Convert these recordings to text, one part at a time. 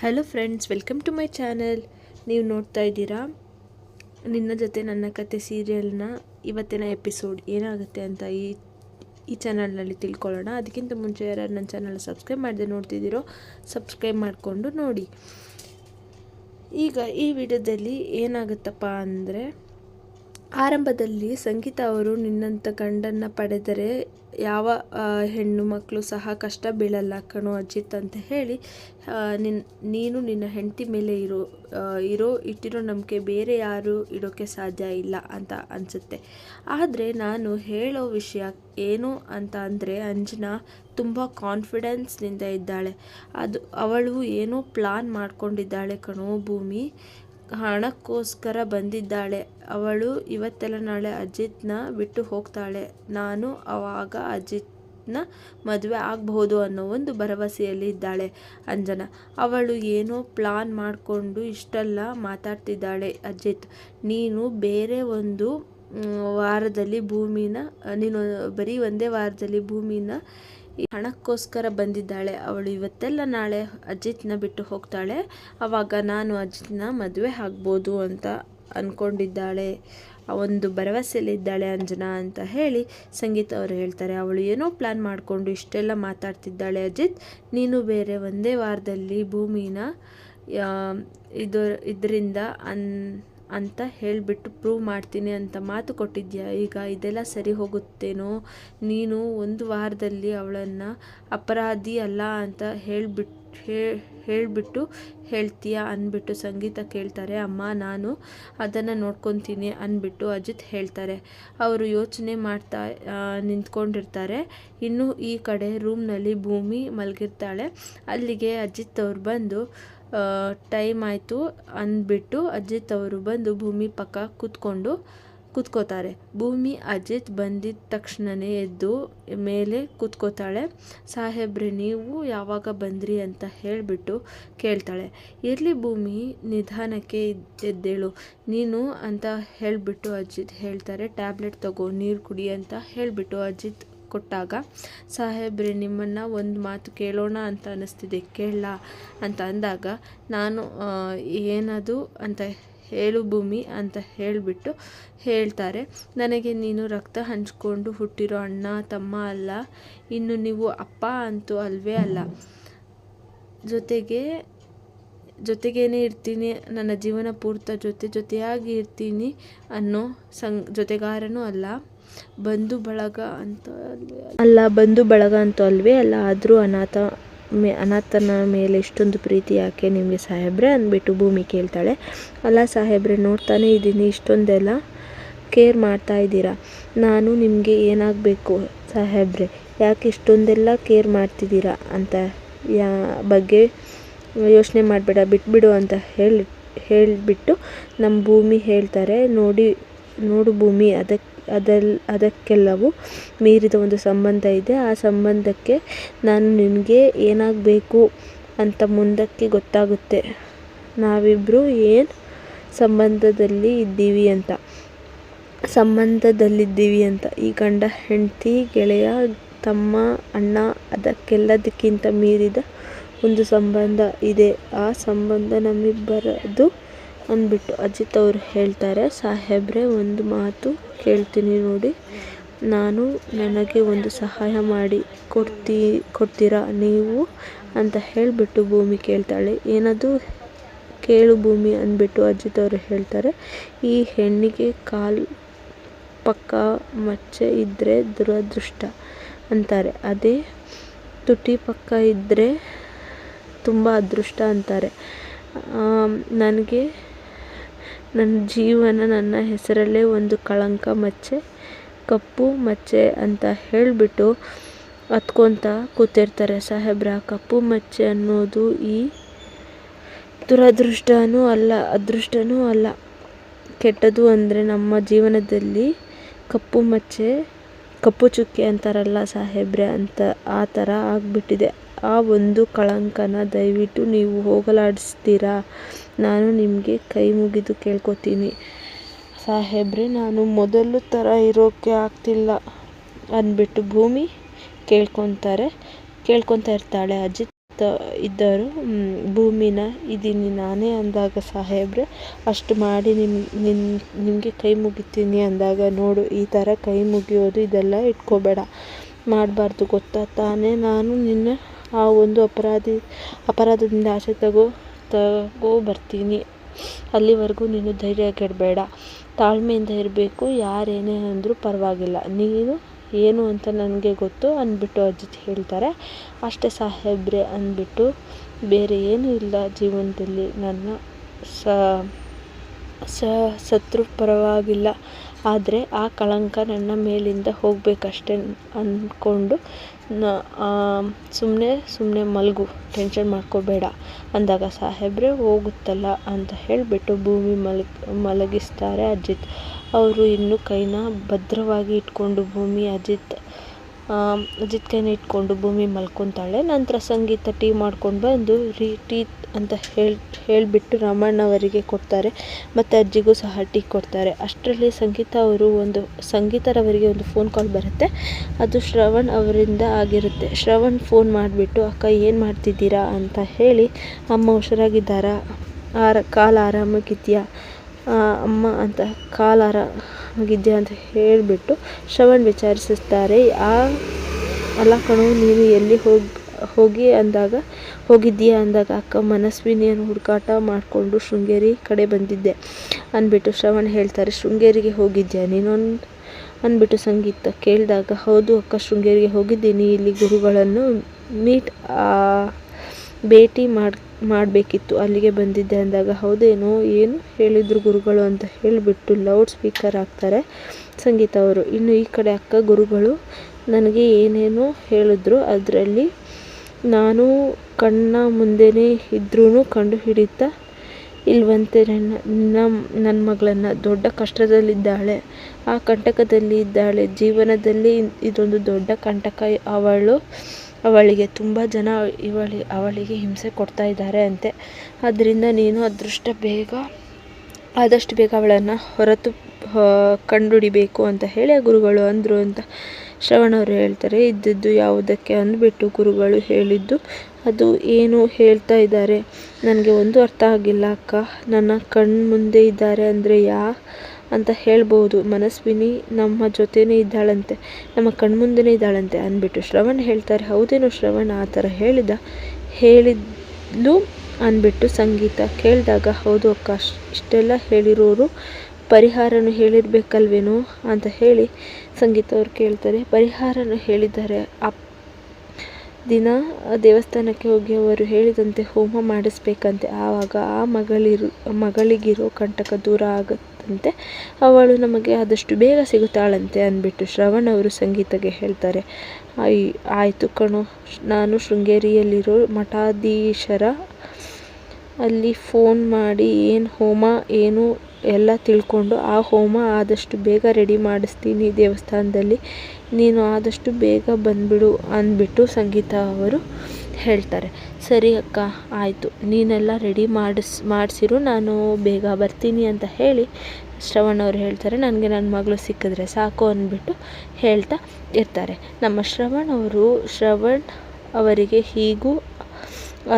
Hello friends welcome to my channel ನೀವು ನೋಡ್ತಾ ಇದ್ದೀರಾ? ನಿನ್ನ ಜೊತೆ ನನ್ನ ಕತೆ ಸೀರಿಯಲ್ನ ಇವತ್ತಿನ ಎಪಿಸೋಡ್ ಏನಾಗುತ್ತೆ ಅಂತ ಈ ಈ ಚಾನಲ್ನಲ್ಲಿ ತಿಳ್ಕೊಳ್ಳೋಣ. ಅದಕ್ಕಿಂತ ಮುಂಚೆ ಯಾರು ನನ್ನ ಚಾನಲ್ ಸಬ್ಸ್ಕ್ರೈಬ್ ಮಾಡದೆ ನೋಡ್ತಿದ್ದೀರೋ ಸಬ್ಸ್ಕ್ರೈಬ್ ಮಾಡಿಕೊಂಡು ನೋಡಿ. ಈಗ ಈ ವಿಡಿಯೋದಲ್ಲಿ ಏನಾಗುತ್ತಪ್ಪ ಅಂದರೆ ಆರಂಭದಲ್ಲಿ ಸಂಗೀತ ಅವರು ನಿನ್ನಂಥ ಗಂಡನ್ನು ಪಡೆದರೆ ಯಾವ ಹೆಣ್ಣು ಮಕ್ಕಳು ಸಹ ಕಷ್ಟ ಬೀಳಲ್ಲ ಕಣೋ ಅಜಿತ್ ಅಂತ ಹೇಳಿ ಆ, ನಿನ್ ನೀನು ನಿನ್ನ ಹೆಂಡತಿ ಮೇಲೆ ಇರೋ ಇರೋ ಇಟ್ಟಿರೋ ನಂಬಿಕೆ ಬೇರೆ ಯಾರು ಇಡೋಕ್ಕೆ ಸಾಧ್ಯ ಇಲ್ಲ ಅಂತ ಅನಿಸುತ್ತೆ. ಆದರೆ ನಾನು ಹೇಳೋ ವಿಷಯ ಏನು ಅಂತ ಅಂದರೆ ಅಂಜನಾ ತುಂಬ ಕಾನ್ಫಿಡೆನ್ಸ್ನಿಂದ ಇದ್ದಾಳೆ. ಅದು ಅವಳು ಏನೋ ಪ್ಲಾನ್ ಮಾಡ್ಕೊಂಡಿದ್ದಾಳೆ ಕಣೋ ಭೂಮಿ. ಹಣಕ್ಕೋಸ್ಕರ ಬಂದಿದ್ದಾಳೆ. ಅವಳು ಇವತ್ತೆಲ್ಲ ನಾಳೆ ಅಜಿತ್ನ ಬಿಟ್ಟು ಹೋಗ್ತಾಳೆ. ನಾನು ಅವಾಗ ಅಜಿತ್ನ ಮದುವೆ ಆಗಬಹುದು ಅನ್ನೋ ಒಂದು ಭರವಸೆಯಲ್ಲಿ ಇದ್ದಾಳೆ ಅಂಜನಾ. ಅವಳು ಏನೋ ಪ್ಲಾನ್ ಮಾಡಿಕೊಂಡು ಇಷ್ಟೆಲ್ಲ ಮಾತಾಡ್ತಿದ್ದಾಳೆ ಅಜಿತ್. ನೀನು ಬೇರೆ ಒಂದು ವಾರದಲ್ಲಿ ಭೂಮಿನ, ನೀನು ಬರೀ ಒಂದೇ ವಾರದಲ್ಲಿ ಭೂಮಿನ ಹಣಕ್ಕೋಸ್ಕರ ಬಂದಿದ್ದಾಳೆ. ಅವಳು ಇವತ್ತೆಲ್ಲ ನಾಳೆ ಅಜಿತ್ನ ಬಿಟ್ಟು ಹೋಗ್ತಾಳೆ. ಅವಾಗ ನಾನು ಅಜಿತ್ನ ಮದುವೆ ಆಗ್ಬೋದು ಅಂತ ಅಂದ್ಕೊಂಡಿದ್ದಾಳೆ ಒಂದು ಭರವಸೆಯಲ್ಲಿದ್ದಾಳೆ ಅಂಜನಾ ಅಂತ ಹೇಳಿ ಸಂಗೀತ ಅವರು ಹೇಳ್ತಾರೆ. ಅವಳು ಏನೋ ಪ್ಲ್ಯಾನ್ ಮಾಡಿಕೊಂಡು ಇಷ್ಟೆಲ್ಲ ಮಾತಾಡ್ತಿದ್ದಾಳೆ ಅಜಿತ್. ನೀನು ಬೇರೆ ಒಂದೇ ವಾರದಲ್ಲಿ ಭೂಮಿನ ಇದು, ಇದರಿಂದ ಅನ್ ಅಂತ ಹೇಳಿಬಿಟ್ಟು ಪ್ರೂವ್ ಮಾಡ್ತೀನಿ ಅಂತ ಮಾತು ಕೊಟ್ಟಿದ್ಯಾ? ಈಗ ಇದೆಲ್ಲ ಸರಿ ಹೋಗುತ್ತೇನೋ? ನೀನು ಒಂದು ವಾರದಲ್ಲಿ ಅವಳನ್ನು ಅಪರಾಧಿ ಅಲ್ಲ ಅಂತ ಹೇಳಿಬಿಟ್ಟು ಹೇಳಿಬಿಟ್ಟು ಹೇಳ್ತೀಯಾ ಅಂದ್ಬಿಟ್ಟು ಸಂಗೀತ ಕೇಳ್ತಾರೆ. ಅಮ್ಮ, ನಾನು ಅದನ್ನು ನೋಡ್ಕೊತೀನಿ ಅಂದ್ಬಿಟ್ಟು ಅಜಿತ್ ಹೇಳ್ತಾರೆ. ಅವರು ಯೋಚನೆ ಮಾಡ್ತಾ ನಿಂತ್ಕೊಂಡಿರ್ತಾರೆ. ಇನ್ನು ಈ ಕಡೆ ರೂಮ್ನಲ್ಲಿ ಭೂಮಿ ಮಲಗಿರ್ತಾಳೆ. ಅಲ್ಲಿಗೆ ಅಜಿತ್ ಅವ್ರು ಬಂದು ಟೈಮ್ ಆಯಿತು ಅಂದ್ಬಿಟ್ಟು ಅಜಿತ್ ಅವರು ಬಂದು ಭೂಮಿ ಪಕ್ಕ ಕೂತ್ಕೊಂಡು ಕೂತ್ಕೋತಾರೆ. ಭೂಮಿ ಅಜಿತ್ ಬಂದಿದ್ದ ತಕ್ಷಣವೇ ಎದ್ದು ಮೇಲೆ ಕೂತ್ಕೋತಾಳೆ. ಸಾಹೇಬ್ರೆ, ನೀವು ಯಾವಾಗ ಬಂದ್ರಿ ಅಂತ ಹೇಳಿಬಿಟ್ಟು ಕೇಳ್ತಾಳೆ. ಇರಲಿ ಭೂಮಿ, ನಿಧಾನಕ್ಕೆ ಎದ್ದೇಳು. ನೀನು ಅಂತ ಹೇಳಿಬಿಟ್ಟು ಅಜಿತ್ ಹೇಳ್ತಾರೆ. ಟ್ಯಾಬ್ಲೆಟ್ ತಗೋ, ನೀರು ಕುಡಿ ಅಂತ ಹೇಳಿಬಿಟ್ಟು ಅಜಿತ್ ಕೊಟ್ಟಾಗ, ಸಾಹೇಬ್ರೆ, ನಿಮ್ಮನ್ನು ಒಂದು ಮಾತು ಕೇಳೋಣ ಅಂತ ಅನ್ನಿಸ್ತಿದೆ ಕೇಳಲ್ಲ ಅಂತ ಅಂದಾಗ, ನಾನು ಏನದು ಅಂತ ಹೇಳು ಭೂಮಿ ಅಂತ ಹೇಳಿಬಿಟ್ಟು ಹೇಳ್ತಾರೆ. ನನಗೆ ನೀನು ರಕ್ತ ಹಂಚ್ಕೊಂಡು ಹುಟ್ಟಿರೋ ಅಣ್ಣ, ತಮ್ಮ ಅಲ್ಲ, ಇನ್ನು ನೀವು ಅಪ್ಪ ಅಂತೂ ಅಲ್ವೇ ಅಲ್ಲ. ಜೊತೆಗೆ, ಜೊತೆಗೇನೆ ಇರ್ತೀನಿ, ನನ್ನ ಜೀವನ ಪೂರ್ತ ಜೊತೆ ಜೊತೆಯಾಗಿ ಇರ್ತೀನಿ ಅನ್ನೋ ಸಂಗ್, ಜೊತೆಗಾರನೂ ಅಲ್ಲ. ಬಂಧು ಬಳಗ ಅಂತ ಅಲ್ಲ? ಬಂಧು ಬಳಗ ಅಂತ ಅಲ್ವೇ. ಅಲ್ಲ, ಆದರೂ ಅನಾಥ ಮೇ, ಅನಾಥನ ಮೇಲೆ ಇಷ್ಟೊಂದು ಪ್ರೀತಿ ಯಾಕೆ ನಿಮಗೆ ಸಾಹೇಬ್ರೆ ಅಂದ್ಬಿಟ್ಟು ಭೂಮಿ ಕೇಳ್ತಾಳೆ. ಅಲ್ಲ ಸಾಹೇಬ್ರೆ, ನೋಡ್ತಾನೆ ಇದ್ದೀನಿ, ಇಷ್ಟೊಂದೆಲ್ಲ ಕೇರ್ ಮಾಡ್ತಾ ಇದ್ದೀರಾ? ನಾನು ನಿಮಗೆ ಏನಾಗಬೇಕು ಸಾಹೇಬ್ರೆ? ಯಾಕೆ ಇಷ್ಟೊಂದೆಲ್ಲ ಕೇರ್ ಮಾಡ್ತಿದ್ದೀರಾ ಅಂತ ಯಾ, ಬಗ್ಗೆ ಯೋಚನೆ ಮಾಡಬೇಡ, ಬಿಟ್ಬಿಡು ಅಂತ ಹೇಳಿ, ಹೇಳಿಬಿಟ್ಟು ನಮ್ಮ ಭೂಮಿ ಹೇಳ್ತಾರೆ. ನೋಡಿ, ನೋಡು ಭೂಮಿ, ಅದಕ್ಕೆ ಅದಲ್, ಅದಕ್ಕೆಲ್ಲವೂ ಮೀರಿದ ಒಂದು ಸಂಬಂಧ ಇದೆ. ಆ ಸಂಬಂಧಕ್ಕೆ ನಾನು ನಿನಗೆ ಏನಾಗಬೇಕು ಅಂತ ಮುಂದಕ್ಕೆ ಗೊತ್ತಾಗುತ್ತೆ. ನಾವಿಬ್ಬರು ಏನು ಸಂಬಂಧದಲ್ಲಿ ಇದ್ದೀವಿ ಅಂತ. ಸಂಬಂಧದಲ್ಲಿದ್ದೀವಿ ಅಂತ. ಈ ಗಂಡ, ಹೆಂಡತಿ, ಗೆಳೆಯ, ತಮ್ಮ, ಅಣ್ಣ ಅದಕ್ಕೆಲ್ಲದಕ್ಕಿಂತ ಮೀರಿದ ಒಂದು ಸಂಬಂಧ ಇದೆ. ಆ ಸಂಬಂಧ ನಮ್ಮಿಬ್ಬರದು ಅಂದ್ಬಿಟ್ಟು ಅಜಿತ್ ಅವರು ಹೇಳ್ತಾರೆ, ಸಾಹೇಬ್ರೆ, ಒಂದು ಮಾತು ಕೇಳ್ತೀನಿ ನೋಡಿ. ನಾನು ನನಗೆ ಒಂದು ಸಹಾಯ ಮಾಡಿ ಕೊಡ್ತೀ, ಕೊಡ್ತೀರಾ ನೀವು? ಅಂತ ಹೇಳಿಬಿಟ್ಟು ಭೂಮಿ ಕೇಳ್ತಾಳೆ. ಏನದು? ಕೇಳು ಭೂಮಿ, ಅಂದ್ಬಿಟ್ಟು ಅಜಿತ್ ಅವರು ಹೇಳ್ತಾರೆ. ಈ ಹೆಣ್ಣಿಗೆ ಕಾಲು ಪಕ್ಕ ಮಚ್ಚೆ ಇದ್ದರೆ ದುರದೃಷ್ಟ ಅಂತಾರೆ. ಅದೇ ತುಟಿ ಪಕ್ಕ ಇದ್ದರೆ ತುಂಬ ಅದೃಷ್ಟ ಅಂತಾರೆ. ನನಗೆ ನನ್ನ ಜೀವನ ನನ್ನ ಹೆಸರಲ್ಲೇ ಒಂದು ಕಳಂಕ ಮಚ್ಚೆ, ಕಪ್ಪು ಮಚ್ಚೆ ಅಂತ ಹೇಳಿಬಿಟ್ಟು ಹತ್ಕೊತ ಕೂತಿರ್ತಾರೆ. ಸಾಹೇಬ್ರ, ಕಪ್ಪು ಮಚ್ಚೆ ಅನ್ನೋದು ಈ ದುರದೃಷ್ಟನೂ ಅಲ್ಲ, ಅದೃಷ್ಟನೂ ಅಲ್ಲ. ಕೆಟ್ಟದು ಅಂದರೆ ನಮ್ಮ ಜೀವನದಲ್ಲಿ ಕಪ್ಪು ಮಚ್ಚೆ, ಕಪ್ಪು ಚುಕ್ಕೆ ಅಂತಾರಲ್ಲ ಸಾಹೇಬ್ರೆ ಅಂತ ಆ ಥರ ಆಗಿಬಿಟ್ಟಿದೆ. ಆ ಒಂದು ಕಳಂಕನ ದಯವಿಟ್ಟು ನೀವು ಹೋಗಲಾಡಿಸ್ತೀರಾ? ನಾನು ನಿಮಗೆ ಕೈ ಮುಗಿದು ಕೇಳ್ಕೊತೀನಿ. ಸಾಹೇಬ್ರೆ, ನಾನು ಮೊದಲು ಥರ ಇರೋಕ್ಕೆ ಆಗ್ತಿಲ್ಲ ಅಂದ್ಬಿಟ್ಟು ಭೂಮಿ ಕೇಳ್ಕೊತಾರೆ. ಕೇಳ್ಕೊತಾ ಇರ್ತಾಳೆ ಅಜಿತ್. ಇದ್ದರು ಭೂಮಿನ ಇದ್ದೀನಿ ನಾನೇ ಅಂದಾಗ, ಸಾಹೇಬ್ರೆ, ಅಷ್ಟು ಮಾಡಿ ನಿಮ್ಮ ನಿನ್ನ ನಿಮಗೆ ಕೈ ಮುಗಿತೀನಿ ಅಂದಾಗ, ನೋಡು, ಈ ಥರ ಕೈ ಮುಗಿಯೋದು ಇದೆಲ್ಲ ಇಟ್ಕೋಬೇಡ. ಮಾಡಬಾರ್ದು, ಗೊತ್ತಾ? ತಾನೇ ನಾನು ನಿನ್ನ ಆ ಒಂದು ಅಪರಾಧಿ, ಅಪರಾಧದಿಂದ ಆಚೆ ತಗೋ ತಗೋ ಬರ್ತೀನಿ. ಅಲ್ಲಿವರೆಗೂ ನೀನು ಧೈರ್ಯ ಕೆಡಬೇಡ. ತಾಳ್ಮೆಯಿಂದ ಇರಬೇಕು. ಯಾರೇನೇ ಅಂದರೂ ಪರವಾಗಿಲ್ಲ. ನೀನು ಏನು ಅಂತ ನನಗೆ ಗೊತ್ತು ಅಂದ್ಬಿಟ್ಟು ಅಜಿತ್ ಹೇಳ್ತಾರೆ. ಅಷ್ಟೇ ಸಾಹೇಬ್ರೆ ಅಂದ್ಬಿಟ್ಟು ಬೇರೆ ಏನೂ ಇಲ್ಲ ಜೀವನದಲ್ಲಿ. ನನ್ನ ಸ ಸ, ಸತ್ರು ಪರವಾಗಿಲ್ಲ. ಆದರೆ ಆ ಕಳಂಕ ನನ್ನ ಮೇಲಿಂದ ಹೋಗಬೇಕಷ್ಟೆ ಅಂದ್ಕೊಂಡು ಸುಮ್ಮನೆ ಸುಮ್ಮನೆ ಮಲಗು ಟೆನ್ಷನ್ ಮಾಡ್ಕೋಬೇಡ. ಅಂದಾಗ, ಸಾಹೇಬ್ರೆ, ಹೋಗುತ್ತಲ್ಲ ಅಂತ ಹೇಳಿಬಿಟ್ಟು ಭೂಮಿ ಮಲಗಿ, ಮಲಗಿಸ್ತಾರೆ ಅಜಿತ್. ಅವರು ಇನ್ನೂ ಕೈನ ಭದ್ರವಾಗಿ ಇಟ್ಕೊಂಡು ಭೂಮಿ ಅಜಿತ್ ಅಜಿತ್ ಕೈನ ಇಟ್ಕೊಂಡು ಭೂಮಿ ಮಲ್ಕೊತಾಳೆ. ನಂತರ ಸಂಗೀತ ಟೀ ಮಾಡ್ಕೊಂಡು ಬಂದು, ರೀ, ಟೀ ಅಂತ ಹೇಳಿ, ಹೇಳಿಬಿಟ್ಟು ರಾಮಣ್ಣವರಿಗೆ ಕೊಡ್ತಾರೆ. ಮತ್ತು ಅಜ್ಜಿಗೂ ಸಹ ಟೀ ಕೊಡ್ತಾರೆ. ಅಷ್ಟರಲ್ಲಿ ಸಂಗೀತ ಅವರು ಒಂದು, ಸಂಗೀತರವರಿಗೆ ಒಂದು ಫೋನ್ ಕಾಲ್ ಬರುತ್ತೆ. ಅದು ಶ್ರವಣ್ ಅವರಿಂದ ಆಗಿರುತ್ತೆ. ಶ್ರವಣ್ ಫೋನ್ ಮಾಡಿಬಿಟ್ಟು, ಅಕ್ಕ, ಏನು ಮಾಡ್ತಿದ್ದೀರಾ? ಅಂತ ಹೇಳಿ, ಅಮ್ಮ ಹುಷಾರಾಗಿದ್ದಾರಾ? ಆರ, ಕಾಲು ಆರಾಮಾಗಿದೆಯಾ? ಅಮ್ಮ, ಅಂತ ಕಾಲು ಆರಾಮಾಗಿದೆಯಾ ಅಂತ ಹೇಳಿಬಿಟ್ಟು ಶ್ರವಣ್ ವಿಚಾರಿಸುತ್ತಾರೆ. ಆ, ಅಲ್ಲ ಕಣೋ, ನೀನು ಎಲ್ಲಿ ಹೋಗಿ ಹೋಗಿ ಅಂದಾಗ, ಹೋಗಿದ್ದೀಯಾ ಅಂದಾಗ ಅಕ್ಕ ಮನಸ್ವಿನಿಯನ್ನು ಹುಡುಕಾಟ ಮಾಡಿಕೊಂಡು ಶೃಂಗೇರಿ ಕಡೆ ಬಂದಿದ್ದೆ, ಅಂದ್ಬಿಟ್ಟು ಶ್ರವಣ್ ಹೇಳ್ತಾರೆ. ಶೃಂಗೇರಿಗೆ ಹೋಗಿದ್ಯಾ ನೀನು ಅಂದ್ಬಿಟ್ಟು ಸಂಗೀತ ಕೇಳಿದಾಗ, ಹೌದು ಅಕ್ಕ, ಶೃಂಗೇರಿಗೆ ಹೋಗಿದ್ದೀನಿ. ಇಲ್ಲಿ ಗುರುಗಳನ್ನು ಮೀಟ್ ಭೇಟಿ ಮಾಡಿ ಮಾಡಬೇಕಿತ್ತು. ಅಲ್ಲಿಗೆ ಬಂದಿದ್ದೆ ಅಂದಾಗ, ಹೌದೇನೋ, ಏನು ಹೇಳಿದರು ಗುರುಗಳು ಅಂತ ಹೇಳಿಬಿಟ್ಟು ಲೌಡ್ ಸ್ಪೀಕರ್ ಹಾಕ್ತಾರೆ ಸಂಗೀತ ಅವರು. ಇನ್ನು ಈ ಕಡೆ ಅಕ್ಕ ಗುರುಗಳು ನನಗೆ ಏನೇನೋ ಹೇಳಿದ್ರು, ಅದರಲ್ಲಿ ನಾನು ಕಣ್ಣ ಮುಂದೆನೇ ಇದ್ರೂ ಕಂಡು ಹಿಡಿತಾ ಇಲ್ವಂತೆ ನನ್ನ ನನ್ನ ಮಗಳನ್ನು. ದೊಡ್ಡ ಕಷ್ಟದಲ್ಲಿದ್ದಾಳೆ. ಆ ಕಂಟಕದಲ್ಲಿ ಇದ್ದಾಳೆ. ಜೀವನದಲ್ಲಿ ಇದೊಂದು ದೊಡ್ಡ ಕಂಟಕ. ಅವಳು ಅವಳಿಗೆ ತುಂಬ ಜನ ಇವಳಿ, ಅವಳಿಗೆ ಹಿಂಸೆ ಕೊಡ್ತಾ ಇದ್ದಾರೆ ಅಂತೆ. ಆದ್ದರಿಂದ ನೀನು ಅದೃಷ್ಟ ಬೇಗ, ಆದಷ್ಟು ಬೇಗ ಅವಳನ್ನು ಹೊರತು ಕಂಡುಹಿಡಿಬೇಕು ಅಂತ ಹೇಳಿ ಗುರುಗಳು ಅಂದರು ಅಂತ ಶ್ರವಣವರು ಹೇಳ್ತಾರೆ. ಇದ್ದದ್ದು ಯಾವುದಕ್ಕೆ ಅಂದ್ಬಿಟ್ಟು ಗುರುಗಳು ಹೇಳಿದ್ದು, ಅದು ಏನು ಹೇಳ್ತಾ ಇದ್ದಾರೆ? ನನಗೆ ಒಂದು ಅರ್ಥ ಆಗಿಲ್ಲ ಅಕ್ಕ. ನನ್ನ ಕಣ್ಣು ಮುಂದೆ ಇದ್ದಾರೆ ಅಂದರೆ ಯಾ ಅಂತ ಹೇಳ್ಬೋದು. ಮನಸ್ವಿನಿ ನಮ್ಮ ಜೊತೆನೇ ಇದ್ದಾಳಂತೆ. ನಮ್ಮ ಕಣ್ಮುಂದೇ ಇದ್ದಾಳಂತೆ ಅಂದ್ಬಿಟ್ಟು ಶ್ರವಣ್ ಹೇಳ್ತಾರೆ. ಹೌದೇನೋ ಶ್ರವಣ್, ಆ ಥರ ಹೇಳಿದ. ಹೇಳಿದ್ಲು ಅಂದ್ಬಿಟ್ಟು ಸಂಗೀತ ಕೇಳಿದಾಗ, ಹೌದು ಅಕ್ಕ, ಇಷ್ಟೆಲ್ಲ ಹೇಳಿರೋರು ಪರಿಹಾರನು ಹೇಳಿರ್ಬೇಕಲ್ವೇನೋ ಅಂತ ಹೇಳಿ ಸಂಗೀತ ಅವ್ರು ಕೇಳ್ತಾರೆ. ಪರಿಹಾರನು ಹೇಳಿದ್ದಾರೆ. ಅಪ್ ದಿನ ದೇವಸ್ಥಾನಕ್ಕೆ ಹೋಗಿ ಅವರು ಹೇಳಿದಂತೆ ಹೋಮ ಮಾಡಿಸ್ಬೇಕಂತೆ. ಆವಾಗ ಆ ಮಗಳಿರು, ಮಗಳಿಗಿರೋ ಕಂಟಕ ದೂರ ಆಗುತ್ತಂತೆ ಅವಳು ನಮಗೆ ಆದಷ್ಟು ಬೇಗ ಸಿಗುತ್ತಾಳಂತೆ ಅಂದ್ಬಿಟ್ಟು ಶ್ರವಣ್ ಅವರು ಸಂಗೀತಗೆ ಹೇಳ್ತಾರೆ. ಅಯ್ ಆಯಿತು ಕಣೋ, ನಾನು ಶೃಂಗೇರಿಯಲ್ಲಿರೋ ಮಠಾಧೀಶರ ಅಲ್ಲಿ ಫೋನ್ ಮಾಡಿ ಏನು ಹೋಮ, ಏನು ಎಲ್ಲ ತಿಳ್ಕೊಂಡು ಆ ಹೋಮ ಆದಷ್ಟು ಬೇಗ ರೆಡಿ ಮಾಡಿಸ್ತೀನಿ ದೇವಸ್ಥಾನದಲ್ಲಿ. ನೀನು ಆದಷ್ಟು ಬೇಗ ಬಂದುಬಿಡು ಅಂದ್ಬಿಟ್ಟು ಸಂಗೀತ ಅವರು ಹೇಳ್ತಾರೆ. ಸರಿ ಅಕ್ಕ, ಆಯಿತು. ನೀನೆಲ್ಲ ರೆಡಿ ಮಾಡಿಸ್, ಮಾಡಿಸಿರು, ನಾನು ಬೇಗ ಬರ್ತೀನಿ ಅಂತ ಹೇಳಿ ಶ್ರವಣ್ ಅವರು ಹೇಳ್ತಾರೆ, ನನಗೆ ನನ್ನ ಮಗಳು ಸಿಕ್ಕಿದ್ರೆ ಸಾಕು ಅಂದ್ಬಿಟ್ಟು ಹೇಳ್ತಾ ಇರ್ತಾರೆ. ನಮ್ಮ ಶ್ರವಣ್ ಅವರು, ಶ್ರವಣ್ ಅವರಿಗೆ ಹೀಗೂ